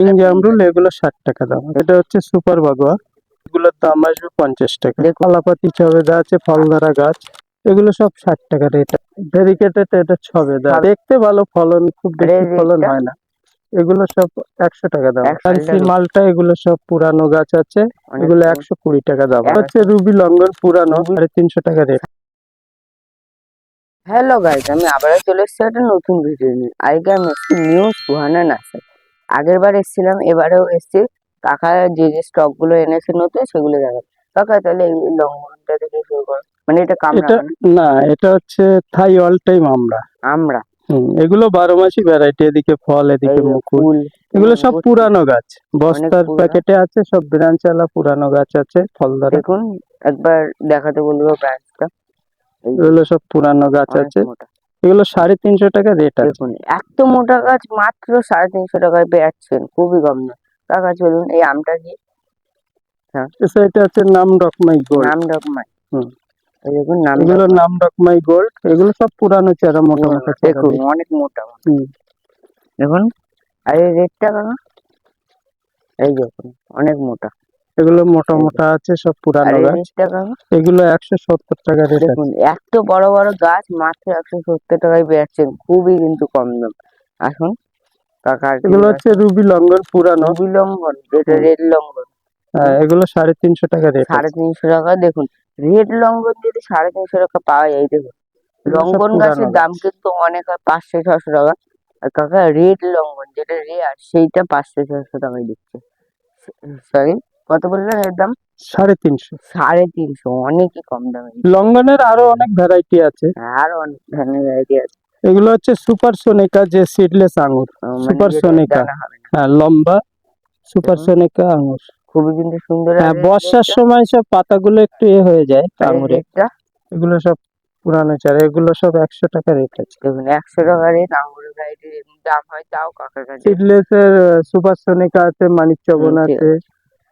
এগুলো ষাট টাকা দাম। এটা হচ্ছে সুপার বাগোয়া। এগুলোর দাম আসবে পঞ্চাশ টাকা। কলাপাতি ছবেদা আছে ফলধারা গাছ এগুলো সব ষাট টাকা রেট ভেরিকেটেড এটা ছবেদা দেখতে ভালো ফলন খুব বেশি ফলন হয় না। এগুলো সব একশো টাকা দাম। 100 মালটা এগুলো সব পুরানো গাছ আছে এগুলো একশো কুড়ি টাকা দাম। হচ্ছে রুবি লঙ্গন পুরানো সাড়ে তিনশো টাকা রেট হ্যালো গাইজ আমি আবার চলে এসেছি একটা নতুন ভিডিও নিয়ে। আজকে আমি এসেছি নিউ সুহানা নার্সারি আগের বার এসেছিলাম এবারেও এসেছি। কাকা যে যে স্টকগুলো এনেছে নতুন সেগুলো দেখাবে। কাকা তাহলে এই লঙ্ঘনটা থেকে শুরু করো। মানে এটা কামড়া না এটা হচ্ছে থাই অল টাইম আমরা। আমরা? এগুলো বারো মাসি ভ্যারাইটি এদিকে ফল এদিকে মুকুল এগুলো সব পুরানো গাছ। বস্তার প্যাকেটে আছে সব বিরানচালা পুরানো গাছ আছে ফল ফলদারে। দেখুন একবার দেখাতে বলব ব্রাঞ্চটা এগুলো সব পুরানো গাছ আছে। এগুলো সাড়ে তিনশো টাকা রেট আছে। দেখুন এত মোটা গাছ মাত্র সাড়ে তিনশো টাকায় বেড়াচ্ছেন খুবই কম না। কাকা চলুন এই আমটা কি? এটা হচ্ছে নাম ডকমাই গোল্ড নাম ডকমাই হুম। দেখুন নাম এগুলো নাম ডকমাই গোল্ড এগুলো সব পুরানো চারা মোটা মোটা দেখুন অনেক মোটা হুম। দেখুন আর এই রেটটা কাকা এই দেখুন অনেক মোটা। এগুলো মোটা মোটা আছে সব পুরানো গাছ। এগুলো একশো সত্তর টাকা রেট দেখুন এত বড় বড় গাছ মাত্র একশো সত্তর টাকায় বেড়াচ্ছে খুবই কিন্তু কম দাম। আসুন কাকা এগুলো হচ্ছে রুবি লঙ্গন পুরানো। রবি লঙ্ঘন যেটা রেড লঙ্ঘন হ্যাঁ, এগুলো সাড়ে তিনশো টাকা রেট সাড়ে তিনশো টাকা দেখুন রেড লঙ্ঘন যদি সাড়ে তিনশো টাকা পাওয়া যায় দেখুন লঙ্ঘন গাছের দাম কিন্তু অনেক পাঁচশো ছশো টাকা। আর কাকা রেড লঙ্ঘন যেটা রেয়ার সেইটা পাঁচশো ছশো টাকায় দিচ্ছে। সরি কত বললেন এর দাম? সাড়ে তিনশো। সাড়ে তিনশো অনেকই কম দামে। লঙ্গনের আরও অনেক ভ্যারাইটি আছে। আরও অনেক ধরনের ভ্যারাইটি আছে। এগুলো হচ্ছে সুপার সোনিকা যে সিডলেস আঙ্গুর। সুপার না। হ্যাঁ লম্বা সুপার। সোনিকা আঙ্গুর। খুবই কিন্তু সুন্দর হ্যাঁ আর বর্ষার সময় সব পাতাগুলো একটু এ হয়ে যায় আঙুরে এগুলো সব পুরানো চারা এগুলো সব একশো টাকা রেট আছে। দেখুন একশো টাকা রেট আঙুরের ভ্যারাইটির দাম হয় তাও কাকার কাছে সিডলেস এর সুপার সোনিকা আছে মানিক চবন আছে।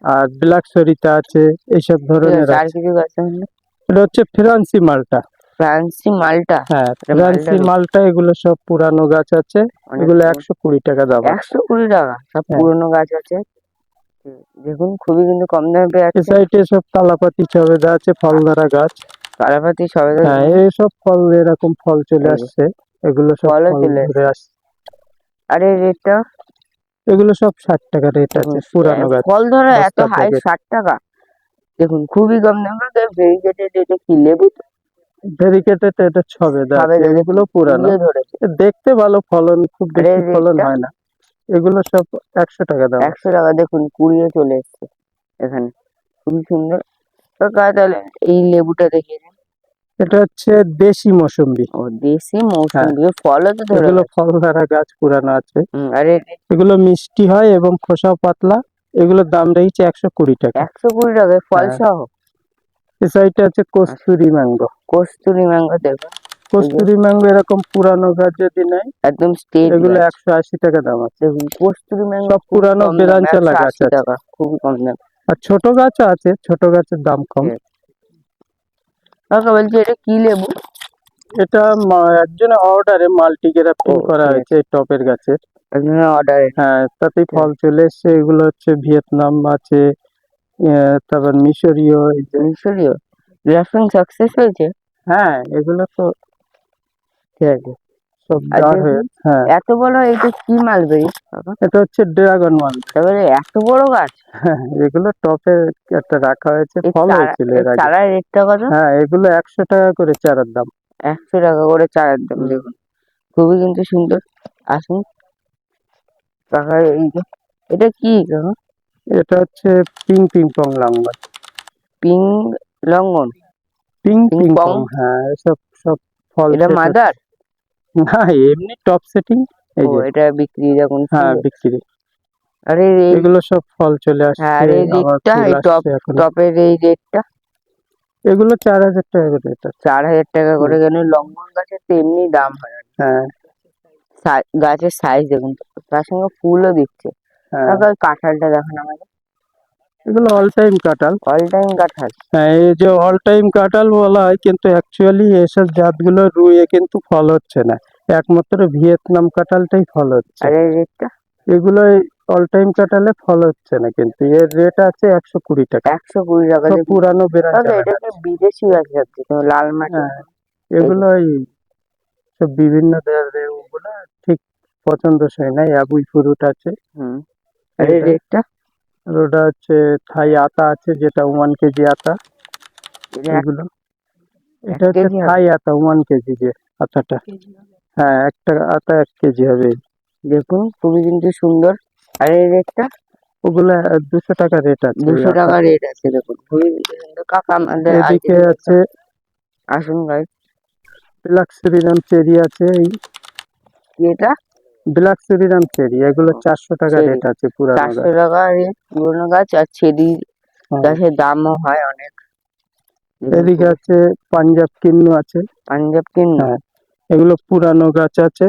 আর ব্ল্যাক সরিতা আছে এইসব ধরনের আর কিছু গাছ আছে এটা হচ্ছে ফ্রান্সি মালটা। ফ্রান্সি মালটা? হ্যাঁ ফ্রান্সি মালটা এগুলো সব পুরানো গাছ আছে। এগুলো একশো কুড়ি টাকা দাম। একশো কুড়ি টাকা সব হ্যাঁ। পুরনো গাছ আছে। দেখুন খুবই কিন্তু কম দামে পেয়ে যাচ্ছে। সাইডে সব কালাপাতি চবেদা আছে ফল ধরা গাছ। কালাপাতি সবাই হ্যাঁ এইসব ফল এরকম ফল চলে আসছে। এগুলো সব ফল চলে আসছে। আর এই রেটটা? এগুলো সব ষাট টাকা রেট আছে পুরানো গাছ। ফল ধরা এত হাই ষাট টাকা। দেখুন খুবই কম দাম ভেরিগেটেড এটা কি লেবু ভেরিকেটেড এটা ছবেদা, এগুলো পুরানো। দেখতে ভালো ফলন খুব বেশি ফলন হয় না। এগুলো সব একশো টাকা দাম। একশো টাকা দেখুন কুড়িয়ে চলে এসছে এখানে। খুবই সুন্দর। তাহলে এই লেবুটা দেখিয়ে দিন এটা হচ্ছে দেশি মৌসুম্বি। ও দেশি মৌসুমি ফলও তো ধরে এগুলো ফল ধরা গাছ পুরানো আছে। আর এগুলো মিষ্টি হয় এবং খোসা পাতলা। এগুলোর দাম রয়েছে একশো কুড়ি টাকা। একশো কুড়ি টাকা ফল হ্যাঁ। সহ? এ সাইডটা আছে কস্তুরি ম্যাঙ্গো। কস্তুরি ম্যাঙ্গো দেখুন। কস্তুরি ম্যাঙ্গো এরকম পুরানো গাছ যদি নেয় একদম স্টেট এগুলো একশো আশি টাকা দাম আছে। কস্তুরি ম্যাঙ্গো পুরানো বেরানচালা গাছ আছে। খুবই কম দাম। আর ছোট গাছও আছে ছোট গাছের দাম কম। ঠিক। কাকা বলছি এটা কি লেবু? এটা একজনের অর্ডারে মাল্টি গ্রাফটিং করা হয়েছে টপের গাছের। একজনের অর্ডার হ্যাঁ তাতেই ফল চলে এসছে। এগুলো হচ্ছে ভিয়েতনাম আছে তারপর মিশরীয় এই যে মিশরীয়? গ্রাফটিং সাকসেস হয়েছে? হ্যাঁ এগুলো তো ঠিক আছে। সব হয়ে হ্যাঁ। এত বড় এটা কি মালবেরি এটা হচ্ছে ড্রাগন মাল। তারপরে এত বড় গাছ? হ্যাঁ এগুলো টপে একটা রাখা হয়েছে ফল চারা- হয়েছিল এর আগে। চারার রেটটা কত? হ্যাঁ এগুলো একশো টাকা করে চারার দাম। একশো টাকা করে চারার দাম দেখুন। খুবই কিন্তু সুন্দর। আসুন। কাকা এই যে এটা কি কাকা এটা হচ্ছে পিং পিং পং লাম্বার ping longan? Ping ping ping হ্যাঁ এসব সব ফল এটা মাদার। না এমনি টপ সেটিং এই ও যে। এটা বিক্রি দেখুন হ্যাঁ। বিক্রি। আরে এই এগুলো সব ফল চলে আসছে হ্যাঁ, আর এই আবার দিকটা, ফুল এই টপ- আসছে এখন। টপের এই রেটটা এগুলো চার হাজার টাকা করে এটা। চার হাজার টাকা করে কেন লঙ্ঘন গাছের তো এমনি দাম হয়। না। হ্যাঁ। সা- গাছের সাইজ দেখুন তার সঙ্গে ফুলও দিচ্ছে। হ্যাঁ। কাঁঠালটা দেখুন আমাকে এগুলো অল টাইম কাঁঠাল। অল টাইম কাঁঠাল। হ্যাঁ এই যে অল টাইম কাঁঠাল বলা হয় কিন্তু অ্যাকচুয়ালি এসব জাতগুলো রুয়ে কিন্তু ফল হচ্ছে না। একমাত্র ভিয়েতনাম কাঁঠালটাই ফল হচ্ছে। আর এই রেটটা? এগুলো অল টাইম কাটালে ফল হচ্ছে না কিন্তু। এর রেট আছে একশো কুড়ি টাকা। একশো কুড়ি টাকা পুরানো এটা কি বিদেশি গাছ যাচ্ছে লাল মাটি। হ্যাঁ এগুলো সব বিভিন্ন ওগুলো ঠিক পছন্দসই নাই আবুই ফ্রুট আছে। রেটটা? আর ওটা হচ্ছে থাই আতা আছে যেটা ওয়ান কেজি আতা। এগুলো। এটা হচ্ছে থাই আতা ওয়ান কেজি যে আতাটা। হ্যাঁ একটা আতা এক কেজি হবে। দেখুন খুবই কিন্তু সুন্দর। আর এই রেটটা? ওগুলো দুশো টাকা রেট আছে। দুশো। টাকা রেট আছে দেখুন খুবই কাকা আমাদের এদিকে আছে আসুন ভাই। ব্ল্যাক শ্রীরাম চেরি আছে এই। এটা? ব্ল্যাক শ্রীরাম চেরি এগুলো চারশো টাকা রেট আছে পুরানো চারশো গাছ। টাকা রেট পুরোনো গাছ আর চেরি। গাছের দামও হয় অনেক। এদিকে আছে পাঞ্জাব কিন্নু আছে। পাঞ্জাব কিন হ্যাঁ। এগুলো পুরানো গাছ আছে।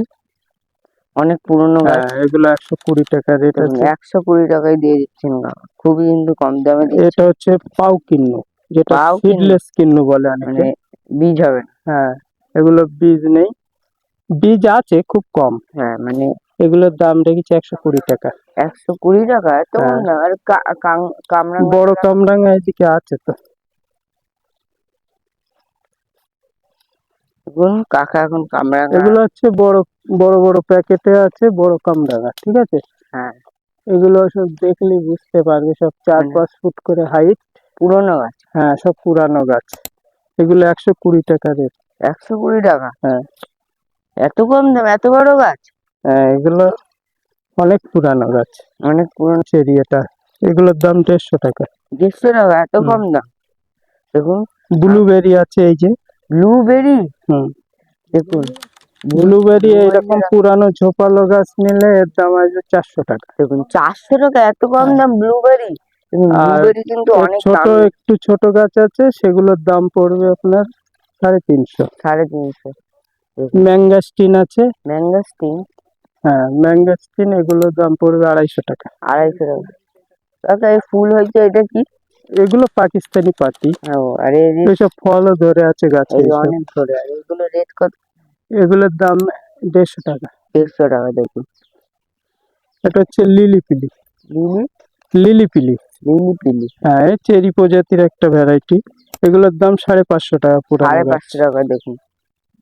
অনেক পুরোনো গাছ। হ্যাঁ এগুলো একশো কুড়ি টাকা রেট আছে। একশো কুড়ি টাকায় দিয়ে দিচ্ছেন কাকা খুবই কিন্তু কম দামে এটা হচ্ছে পাউ কিন্নু যেটা কিন্নু। সিডলেস কিন্নু বলে মানে বীজ হবে হ্যাঁ এগুলো বীজ নেই। বীজ আছে খুব কম। হ্যাঁ মানে এগুলোর দাম রেখেছি একশো কুড়ি টাকা। একশো কুড়ি টাকা? কম হ্যাঁ। আর কা- কামরাঙা বড় কামরাঙা এদিকে আছে তো। কাকা এখন কামরাঙা। এগুলো হচ্ছে বড় বড় বড় প্যাকেটে আছে বড় কামরাঙা ঠিক আছে? হ্যাঁ। এগুলো সব দেখলে বুঝতে পারবে সব চার পাঁচ ফুট করে হাইট পুরোনো গাছ? হ্যাঁ সব পুরানো গাছ। এগুলো একশো কুড়ি টাকা রেট একশো কুড়ি টাকা? হ্যাঁ। এত কম দাম এত বড় গাছ? হ্যাঁ এগুলো অনেক পুরানো গাছ অনেক পুরোনো চেরি এটা। এগুলোর দাম দেড়শো টাকা। দেড়শো টাকা এত কম দাম? দেখুন। ব্লুবেরি আছে এই যে। ব্লুবেরি? হুম। দেখুন। ব্লুবেরি এরকম পুরানো ঝোপালো গাছ নিলে এর দাম আসবে চারশো টাকা। দেখুন চারশো টাকা এত কম হ্যাঁ। দাম ব্লুবেরি? ব্লুবেরি কিন্তু অনেক ছোট একটু ছোট গাছ আছে সেগুলোর দাম পড়বে আপনার সাড়ে তিনশো। সাড়ে তিনশো। ম্যাঙ্গাস্টিন আছে। ম্যাঙ্গাস্টিন? হ্যাঁ ম্যাঙ্গাস্টিন এগুলোর দাম পড়বে আড়াইশো টাকা। আড়াইশো টাকা। কাকা এই ফুল হয়েছে এটা কি? এগুলো পাকিস্তানি পাতি। ও আর এসব ফলও ধরে আছে গাছে অনেক ধরে এগুলো রেট কত? এগুলোর দাম দেড়শো টাকা। দেড়শো টাকা দেখুন। এটা হচ্ছে লিলি পিলি। লিলি? পিলি। লিলি পিলি। হ্যাঁ এই চেরি প্রজাতির একটা ভ্যারাইটি। এগুলোর দাম সাড়ে পাঁচশো টাকা পুরো সাড়ে পাঁচশো টাকা দেখুন।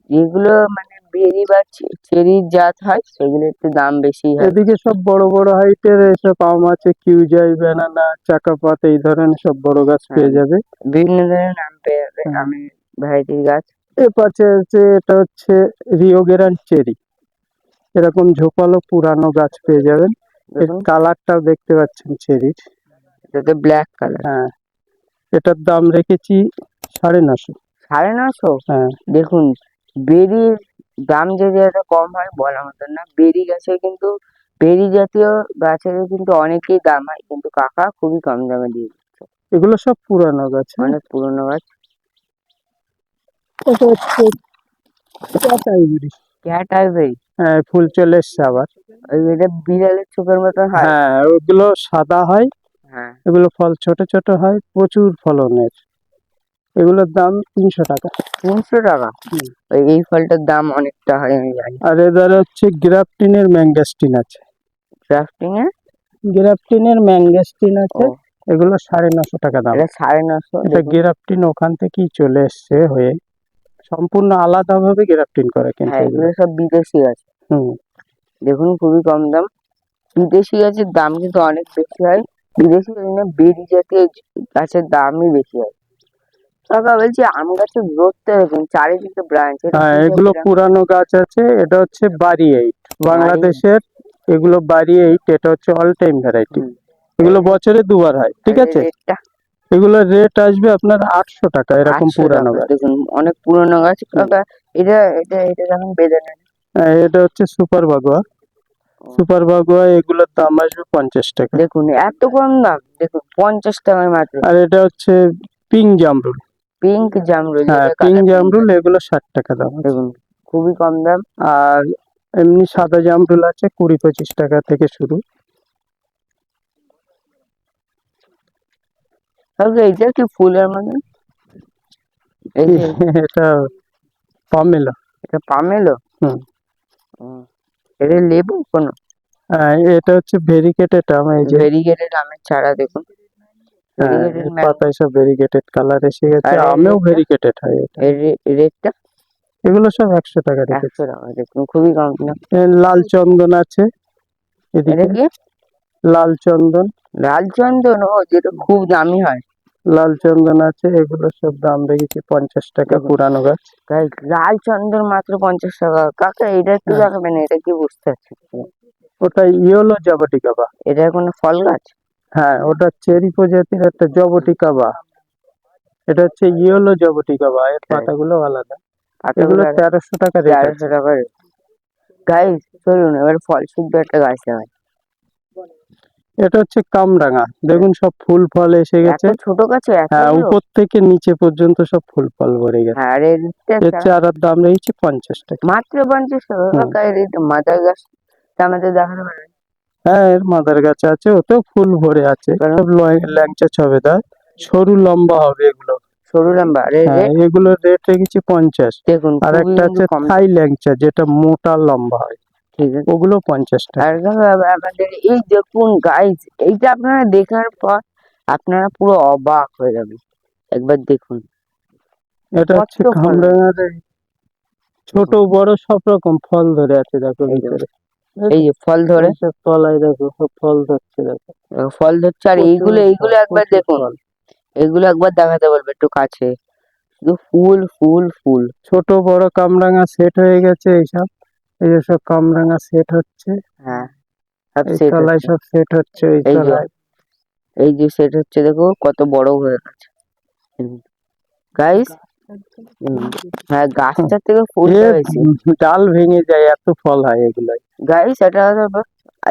যেগুলো মানে বেরি বা চেরির জাত হয় সেগুলো একটু দাম বেশি হয়। এদিকে সব বড় বড় হাইটের এসব আম আছে কিউজাই ব্যানানা চাকাপাত এই ধরনের সব বড় গাছ পেয়ে হ্যাঁ। যাবে। বিভিন্ন ধরনের নাম পেয়ে যাবে হুম। আমি ভ্যারাইটির গাছ। এ পাশে আছে এটা হচ্ছে রিও গ্রান্ড চেরি এরকম ঝোপালো পুরানো গাছ পেয়ে যাবেন। এর কালারটাও দেখতে পাচ্ছেন চেরির এটাতে ব্ল্যাক কালার হ্যাঁ। এটার দাম রেখেছি সাড়ে নশো। সাড়ে নশো? হ্যাঁ। দেখুন বেরির দাম যদি এত কম হয় বলার মতন না বেরি গাছে কিন্তু বেরি জাতীয় গাছের কিন্তু অনেকই দাম হয় কিন্তু কাকা খুবই কম দামে দিয়ে দিচ্ছে। এগুলো সব পুরানো গাছ হ্যাঁ। অনেক পুরোনো গাছ। ক্যাট আইভেরি হ্যাঁ ফুল চলে এসছে আবার। এটা বিড়ালের চোখের হয়? হ্যাঁ ওগুলো সাদা হয় হ্যাঁ। এগুলো ফল ছোট ছোট হয় প্রচুর ফলনের। এগুলোর দাম তিনশো টাকা। তিনশো টাকা। এই ফলটার দাম অনেকটা হয় আমি জানি। আর এদের হচ্ছে গ্রাফটিনের ম্যাঙ্গাস্টিন আছে। ক্রাফটিং এ গ্রাফটিনের ম্যাঙ্গাস্টিন আছে। এগুলো সাড়ে নশো টাকা দাম। সাড়ে নশো এটা। গ্রাফটিন ওখান থেকেই চলে এসছে হয়ে। সম্পূর্ণ আলাদা ভাবে গ্রাফটিন করে কিন্তু হ্যাঁ এগুলো। সব বিদেশি আছে। হুম। দেখুন খুবই কম দাম। বিদেশি গাছের দাম কিন্তু অনেক বেশি হয়। বিদেশি জন্য বেরি জাতীয় গাছের দামই বেশি হয়। কাকা বলছি আম গাছের গ্রোথটা দেখুন চারিদিকে ব্রাঞ্চ হ্যাঁ এগুলো পুরানো গাছ আছে এটা হচ্ছে বাড়ি এইট বাংলাদেশের এগুলো বাড়ি এইট এটা হচ্ছে অল টাইম ভ্যারাইটি এগুলো বছরে দুবার হয় ঠিক আছে? এগুলোর রেট আসবে আপনার আটশো টাকা এরকম পুরানো গাছ। দেখুন অনেক পুরনো গাছ। কাকা এটা এটা এটা যখন বেঁধে নেন। হ্যাঁ, এটা হচ্ছে সুপার বাগুয়া। সুপার বাগুয়া এগুলোর দাম আসবে পঞ্চাশ টাকা। দেখুন এত কম দাম দেখুন পঞ্চাশ টাকায় মাত্র। আর এটা হচ্ছে পিঙ্ক জামরুল পিঙ্ক জামরুল হ্যাঁ পিঙ্ক জামরুল এগুলো ষাট টাকা দাম দেখুন খুবই কম দাম। আর এমনি সাদা জামরুল আছে কুড়ি পঁচিশ টাকা থেকে শুরু। কাকা এটা কি ফুলের এই এটা পমেলো এটা পামেলো হুম। এটা লেবু কোনো? হ্যাঁ, এটা হচ্ছে ভেরিকেটেড আম এই যে। ভেরিগেটেড আমের চারা দেখুন। পাতায় সব ভেরিকেটেড কালার এসে গেছে আমেও রেটটা? ভেরিকেটেড হয় এটা। রেটটা এগুলো সব একশো টাকা একশো টাকা খুবই কম লাল চন্দন আছে এদিকে। লাল চন্দন। লাল চন্দন? ও যেটা খুব দামি হয়। লাল চন্দন আছে এগুলো সব দাম রেখেছি পঞ্চাশ টাকা পুরানো গাছ। লাল চন্দন মাত্র পঞ্চাশ টাকা। কাকা এটা একটু হ্যাঁ। দেখাবেন এটা কি বুঝতে পারছি ওটা ইয়েলো জবটিকা বা এটা কোনো ফল গাছ? হ্যাঁ ওটা চেরি প্রজাতির একটা জবটিকা বা এটা হচ্ছে ইয়েলো জবটিকা বা এর। পাতাগুলো আলাদা। এগুলো তেরোশো টাকা রেট তেরোশো টাকা গাইস চলুন এবার ফল শুদ্ধ একটা গাছ লাগাই এটা হচ্ছে কামরাঙা। দেখুন সব ফুল ফল এসে গেছে। ছোট গাছে হ্যাঁ উপর থেকে নিচে পর্যন্ত সব ফুল ফল ভরে গেছে। হ্যাঁ আর এর এর চারার দাম রয়েছে পঞ্চাশ টাকা। মাত্র পঞ্চাশ টাকা? মাদার গাছ। আমাদের দেখাতে পারেন। হ্যাঁ এর মাদার গাছ আছে ওতেও ফুল ভরে আছে। ল্যাংচা ছবেদার সরু লম্বা হবে এগুলো। সরু লম্বা হ্যাঁ এগুলোর রেট রেখেছি পঞ্চাশ। দেখুন আর একটা আছে থাই ল্যাংচা যেটা মোটা লম্বা হয়। ঠিক ওগুলো পঞ্চাশ টাকা। এই দেখুন গাইস এইটা আপনারা দেখার পর আপনারা পুরো অবাক হয়ে যাবেন। একবার দেখুন। এটা হচ্ছে ছোট বড় সব রকম ফল ধরে আছে দেখো ভিতরে। এই যে ফল ধরে। তলায় দেখো সব ফল ধরছে দেখো। ফল ধরছে আর এইগুলো এইগুলো একবার দেখুন ফল। এইগুলো একবার দেখাতে বলবে একটু কাছে। শুধু ফুল ফুল ফুল। ছোট বড় কামরাঙা সেট হয়ে গেছে এইসব। এই যে সব কামরাঙা সেট হচ্ছে। হ্যাঁ সব এই তলায় সব সেট হচ্ছে এই তলায়। এই যে সেট হচ্ছে দেখো কত বড় হয়ে গেছে। গাইস হ্যাঁ গাছটার থেকে ফুল হয়েছে। ডাল ভেঙে যায় এত ফল হয় এগুলাই গাইস এটা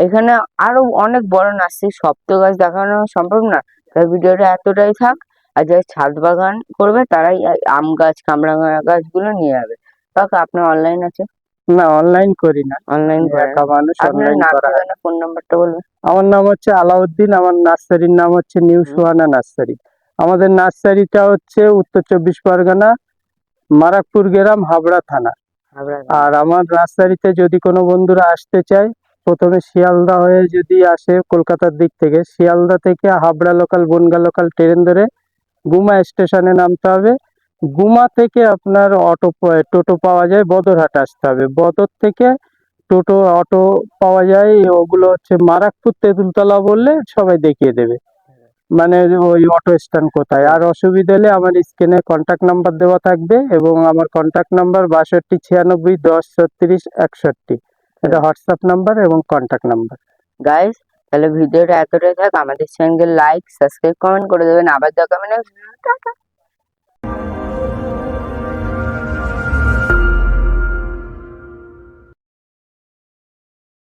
এখানে আরও অনেক বড় নার্সারি সব তো গাছ দেখানো সম্ভব না। তাই ভিডিওটা এতটাই থাক আর যারা ছাদ বাগান করবে তারাই আম গাছ কামরাঙা গাছগুলো নিয়ে যাবে। কাকা আপনার অনলাইন আছে? না অনলাইন করি না। অনলাইন একা মানুষ অনলাইন করা ফোন নাম্বারটা বলবেন। আমার নাম হচ্ছে আলাউদ্দিন আমার নার্সারির নাম হচ্ছে নিউ সুহানা নার্সারি আমাদের নার্সারিটা হচ্ছে উত্তর চব্বিশ পরগনা মারাকপুর গ্রাম হাবড়া থানা। আর আমার নার্সারিতে যদি কোনো বন্ধুরা আসতে চায় প্রথমে শিয়ালদা হয়ে যদি আসে কলকাতার দিক থেকে শিয়ালদা থেকে Habra local Bongaon local train ধরে গুমা স্টেশনে নামতে হবে। গুমা থেকে আপনার অটো টোটো পাওয়া যায় বদরহাট আসতে হবে। বদর থেকে টোটো অটো পাওয়া যায় ওগুলো হচ্ছে মারাকপুর তেঁতুলতলা বললে সবাই দেখিয়ে দেবে। মানে ওই অটো স্ট্যান্ড কোথায়? আর অসুবিধা হলে আমার স্ক্রিনে কন্ট্যাক্ট নাম্বার দেওয়া থাকবে এবং আমার কন্ট্যাক্ট নাম্বার বাষট্টি, ছিয়ানব্বই, দশ, ছত্রিশ, একষট্টি। এটা হোয়াটসঅ্যাপ নাম্বার এবং কন্ট্যাক্ট নাম্বার গাইস তাহলে ভিডিওটা এতটাই থাক। আমাদের চ্যানেলকে লাইক সাবস্ক্রাইব কমেন্ট করে দেবেন। আবার দেখাবেন টাটা।